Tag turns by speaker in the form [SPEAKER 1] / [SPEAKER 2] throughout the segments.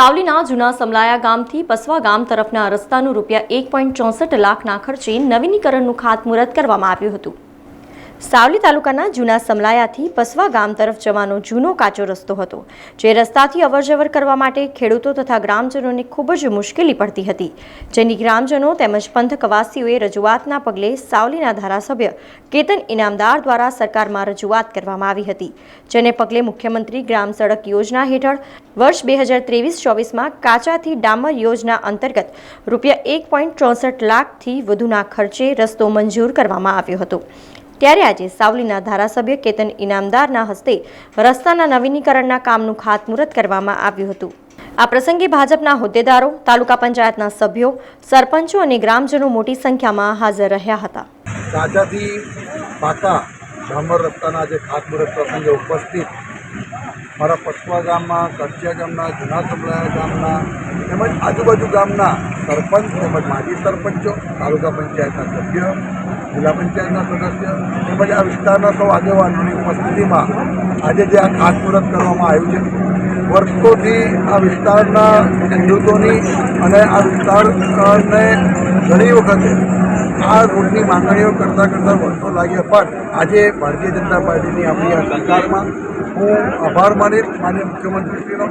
[SPEAKER 1] સાવલીના જૂના સમલાયા ગામથી પસવા ગામ તરફના રસ્તાનું રૂપિયા એક પોઈન્ટ ચોસઠ લાખના ખર્ચે નવીનીકરણનું ખાતમુહૂર્ત કરવામાં આવ્યું હતું. સાવલી તાલુકાના જૂના સમલાયાથી પસવા ગામ તરફ જવાનો જૂનો કાચો રસ્તો હતો, જે રસ્તાથી અવરજવર કરવા માટે ખેડૂતો તથા ગ્રામજનોને ખૂબ જ મુશ્કેલી પડતી હતી, જેની ગ્રામજનો તેમજ પંથકવાસીઓએ રજૂઆતના પગલે સાવલીના ધારાસભ્ય કેતન ઇનામદાર દ્વારા સરકારમાં રજૂઆત કરવામાં આવી હતી, જેને પગલે મુખ્યમંત્રી ગ્રામ સડક યોજના હેઠળ વર્ષ બે હજાર ત્રેવીસ ચોવીસમાં કાચાથી ડામર યોજના અંતર્ગત રૂપિયા એક પોઈન્ટ ચોસઠ લાખથી વધુના ખર્ચે રસ્તો મંજૂર કરવામાં આવ્યો હતો. ત્યારે આજે સાવલીના ધારાસભ્ય કેતન ઇનામદારના હસ્તે રસ્તાના નવીનીકરણના કામનું ખાતમુહૂર્ત કરવામાં આવ્યું હતું. આ પ્રસંગે ભાજપના હોદ્દેદારો, તાલુકા પંચાયતના સભ્યો, સરપંચો અને ગ્રામજનો મોટી સંખ્યામાં હાજર રહ્યા હતા.
[SPEAKER 2] તાજાથી પાકા ડામર રસ્તાના જે ખાતમુહૂર્ત પ્રસંગે ઉપસ્થિત મારા પટવા ગામમાં કરચિયા ગામના, જૂના સમલાયા ગામના, તેમજ આજુબાજુ ગામના સરપંચ તેમજ માજી સરપંચો, તાલુકા પંચાયતના સભ્ય, જિલ્લા પંચાયતના સદસ્ય તેમજ આ વિસ્તારના સૌ આગેવાનોની ઉપસ્થિતિમાં આજે જે આ ખાતમુહૂર્ત કરવામાં આવ્યું છે, વર્ષોથી આ વિસ્તારના ખેડૂતોની અને આ વિસ્તારને ઘણી વખતે આ રોડની માંગણીઓ કરતાં કરતાં વર્ષો લાગ્યા. પણ આજે ભારતીય જનતા પાર્ટીની આપણી આ સરકારમાં હું આભાર માનીશ માન્ય મુખ્યમંત્રીશ્રીનો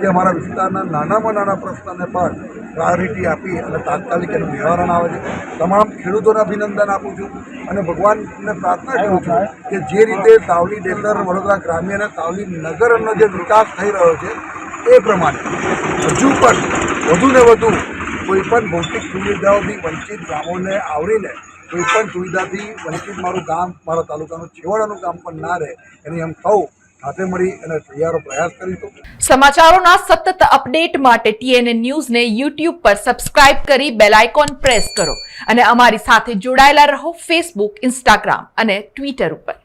[SPEAKER 2] કે અમારા વિસ્તારના નાનામાં નાના પ્રશ્નને પણ પ્રાયોરિટી આપી અને તાત્કાલિક એનું નિવારણ આવે છે. તમામ ખેડૂતોને અભિનંદન આપું છું અને ભગવાનને પ્રાર્થના કરું છું કે જે રીતે સાવલી ડેસર વડોદરા ગ્રામ્ય અને સાવલી નગરનો જે વિકાસ થઈ રહ્યો છે, એ પ્રમાણે હજુ પણ વધુને વધુ કોઈ પણ ભૌતિક સુવિધાઓથી વંચિત ગામોને આવરીને કોઈ પણ સુવિધાથી વંચિત મારું ગામ, મારા તાલુકાનું છેવાડાનું ગામ પણ ના રહે, એની એમ કહું સાથે મળી અને તૈયારો પ્રયાસ કરીશું.
[SPEAKER 3] સમાચારોના સતત અપડેટ માટે ટીએનએ ન્યૂઝને યુટ્યુબ પર સબસ્ક્રાઇબ કરી બેલ આઇકોન પ્રેસ કરો અને અમારી સાથે જોડાયેલા રહો ફેસબુક, ઇન્સ્ટાગ્રામ અને ટ્વિટર ઉપર.